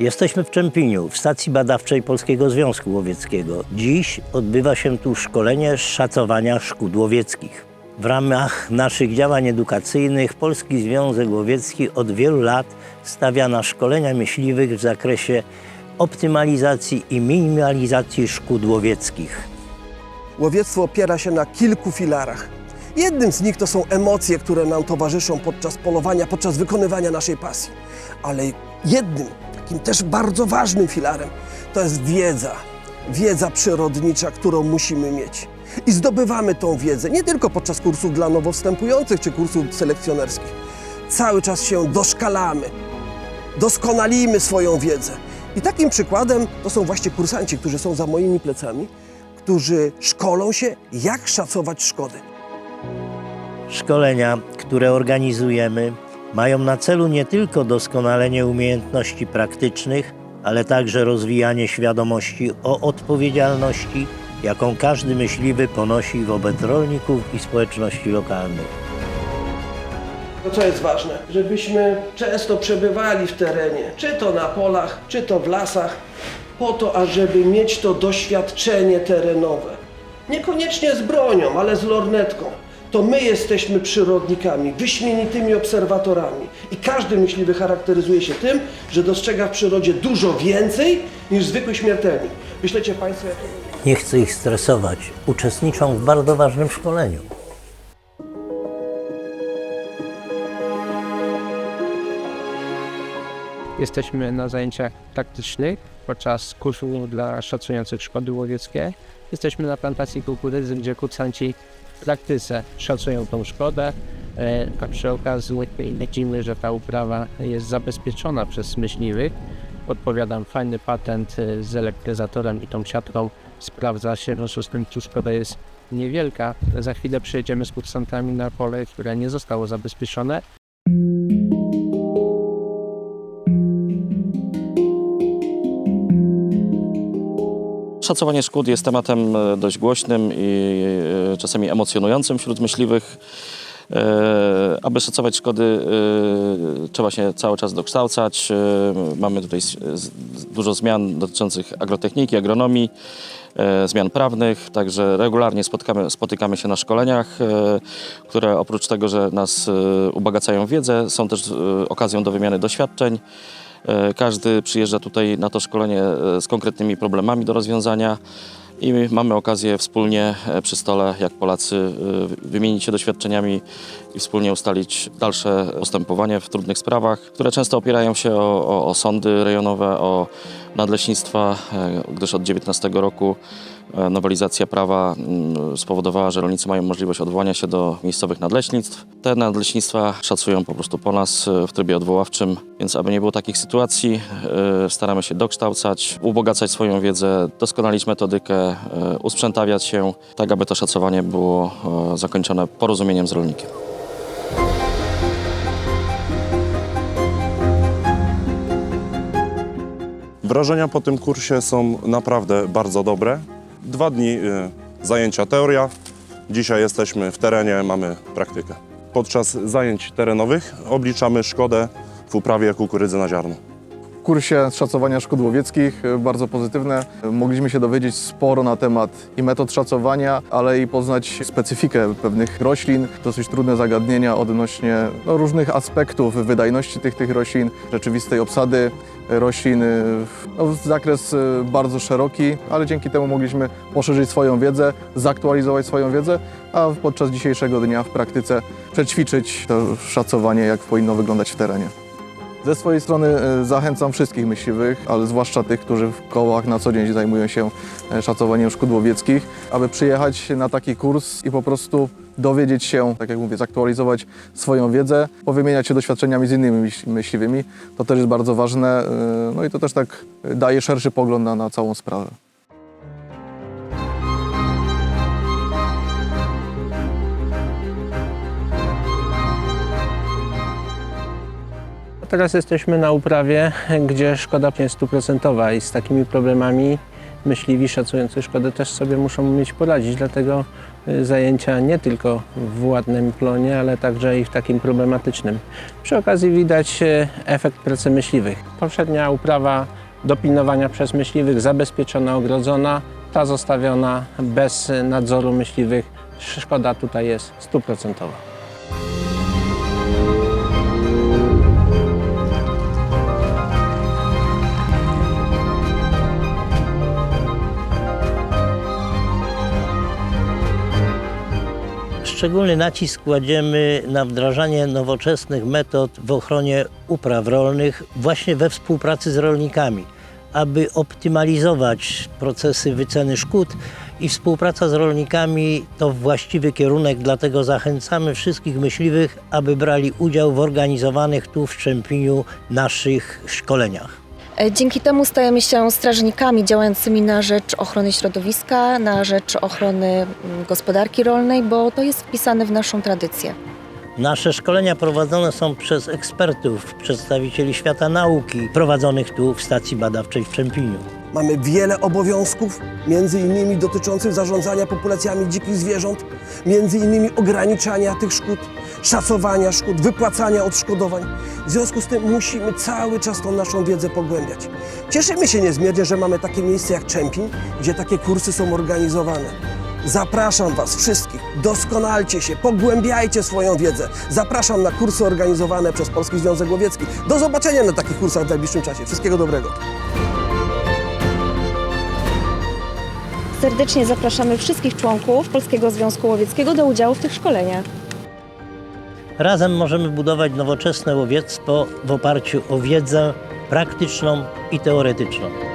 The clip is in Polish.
Jesteśmy w Czempiniu, w stacji badawczej Polskiego Związku Łowieckiego. Dziś odbywa się tu szkolenie szacowania szkód łowieckich. W ramach naszych działań edukacyjnych Polski Związek Łowiecki od wielu lat stawia na szkolenia myśliwych w zakresie optymalizacji i minimalizacji szkód łowieckich. Łowiectwo opiera się na kilku filarach. Jednym z nich to są emocje, które nam towarzyszą podczas polowania, podczas wykonywania naszej pasji. Ale jednym, takim też bardzo ważnym filarem, to jest wiedza. Wiedza przyrodnicza, którą musimy mieć. I zdobywamy tą wiedzę nie tylko podczas kursów dla nowo wstępujących czy kursów selekcjonerskich. Cały czas się doszkalamy, doskonalimy swoją wiedzę. I takim przykładem to są właśnie kursanci, którzy są za moimi plecami, którzy szkolą się, jak szacować szkody. Szkolenia, które organizujemy, mają na celu nie tylko doskonalenie umiejętności praktycznych, ale także rozwijanie świadomości o odpowiedzialności, jaką każdy myśliwy ponosi wobec rolników i społeczności lokalnych. To co jest ważne, żebyśmy często przebywali w terenie, czy to na polach, czy to w lasach, po to, ażeby mieć to doświadczenie terenowe. Niekoniecznie z bronią, ale z lornetką. To my jesteśmy przyrodnikami, wyśmienitymi obserwatorami. I każdy myśliwy charakteryzuje się tym, że dostrzega w przyrodzie dużo więcej niż zwykły śmiertelnik. Myślecie Państwo, jak... Nie chcę ich stresować, uczestniczą w bardzo ważnym szkoleniu. Jesteśmy na zajęciach praktycznych podczas kursu dla szacujących szkody łowieckie. Jesteśmy na plantacji kukurydzy, gdzie kursanci praktyce szacują tą szkodę. E, A przy okazji widzimy, że ta uprawa jest zabezpieczona przez myśliwych. Podpowiadam, fajny patent e, z elektryzatorem i tą siatką sprawdza się, w związku z tym tu szkoda jest niewielka. Za chwilę przyjedziemy z kursantami na pole, które nie zostało zabezpieczone. Szacowanie szkód jest tematem e, dość głośnym i e, czasami emocjonującym wśród myśliwych. E, Aby szacować szkody, trzeba się cały czas dokształcać. Mamy tutaj dużo zmian dotyczących agrotechniki, agronomii, zmian prawnych, także regularnie spotkamy, spotykamy się na szkoleniach, które oprócz tego, że nas ubagacają w wiedzę, są też okazją do wymiany doświadczeń. E, Każdy przyjeżdża tutaj na to szkolenie e, z konkretnymi problemami do rozwiązania i mamy okazję wspólnie e, przy stole, jak Polacy, wymienić się doświadczeniami i wspólnie ustalić dalsze postępowanie w trudnych sprawach, które często opierają się o, o, o sądy rejonowe, o nadleśnictwa, gdyż od 19 roku nowelizacja prawa mm, spowodowała, że rolnicy mają możliwość odwołania się do miejscowych nadleśnictw. Te nadleśnictwa szacują po prostu po nas e, w trybie odwoławczym, więc aby nie było takich sytuacji, e, staramy się dokształcać, ubogacać swoją wiedzę, doskonalić metodykę, e, usprzętawiać się, tak aby to szacowanie było e, zakończone porozumieniem z rolnikiem. Wrażenia po tym kursie są naprawdę bardzo dobre. Dwa dni y, zajęcia teoria. Dzisiaj jesteśmy w terenie, mamy praktykę. Podczas zajęć terenowych obliczamy szkodę w uprawie kukurydzy na ziarno. Kursie szacowania szkód łowieckich e, bardzo pozytywne. Mogliśmy się dowiedzieć sporo na temat i metod szacowania, ale i poznać specyfikę pewnych roślin, dosyć trudne zagadnienia odnośnie no, różnych aspektów wydajności tych, tych roślin, rzeczywistej obsady roślin. e, No, zakres e, bardzo szeroki, ale dzięki temu mogliśmy poszerzyć swoją wiedzę, zaktualizować swoją wiedzę, a podczas dzisiejszego dnia w praktyce przećwiczyć to szacowanie, jak powinno wyglądać w terenie. Ze swojej strony e, zachęcam wszystkich myśliwych, ale zwłaszcza tych, którzy w kołach na co dzień zajmują się e, szacowaniem szkód łowieckich, aby przyjechać na taki kurs i po prostu dowiedzieć się, tak jak mówię, zaktualizować swoją wiedzę, powymieniać się doświadczeniami z innymi myśl- myśliwymi. To też jest bardzo ważne, e, no i to też tak daje szerszy pogląd na, na całą sprawę. Teraz jesteśmy na uprawie, gdzie szkoda jest stuprocentowa i z takimi problemami myśliwi szacujący szkodę też sobie muszą umieć poradzić, dlatego y, zajęcia nie tylko w ładnym plonie, ale także i w takim problematycznym. Przy okazji widać y, efekt pracy myśliwych. Poprzednia uprawa dopilnowania przez myśliwych, zabezpieczona, ogrodzona, ta zostawiona bez nadzoru myśliwych. Szkoda tutaj jest stuprocentowa. Szczególny nacisk kładziemy na wdrażanie nowoczesnych metod w ochronie upraw rolnych właśnie we współpracy z rolnikami, aby optymalizować procesy wyceny szkód i współpraca z rolnikami to właściwy kierunek, dlatego zachęcamy wszystkich myśliwych, aby brali udział w organizowanych tu w Szczępiniu naszych szkoleniach. E, Dzięki temu stajemy się strażnikami działającymi na rzecz ochrony środowiska, na rzecz ochrony mm, gospodarki rolnej, bo to jest wpisane w naszą tradycję. Nasze szkolenia prowadzone są przez ekspertów, przedstawicieli świata nauki, prowadzonych tu w stacji badawczej w Czempiniu. Mamy wiele obowiązków, między innymi dotyczących zarządzania populacjami dzikich zwierząt, między innymi ograniczania tych szkód, szacowania szkód, wypłacania odszkodowań. W związku z tym musimy cały czas tą naszą wiedzę pogłębiać. Cieszymy się niezmiernie, że mamy takie miejsce jak Czempin, gdzie takie kursy są organizowane. Zapraszam Was wszystkich, doskonalcie się, pogłębiajcie swoją wiedzę. Zapraszam na kursy organizowane przez Polski Związek Łowiecki. Do zobaczenia na takich kursach w najbliższym czasie. Wszystkiego dobrego. Serdecznie zapraszamy wszystkich członków Polskiego Związku Łowieckiego do udziału w tych szkoleniach. Razem możemy budować nowoczesne łowiectwo w oparciu o wiedzę praktyczną i teoretyczną.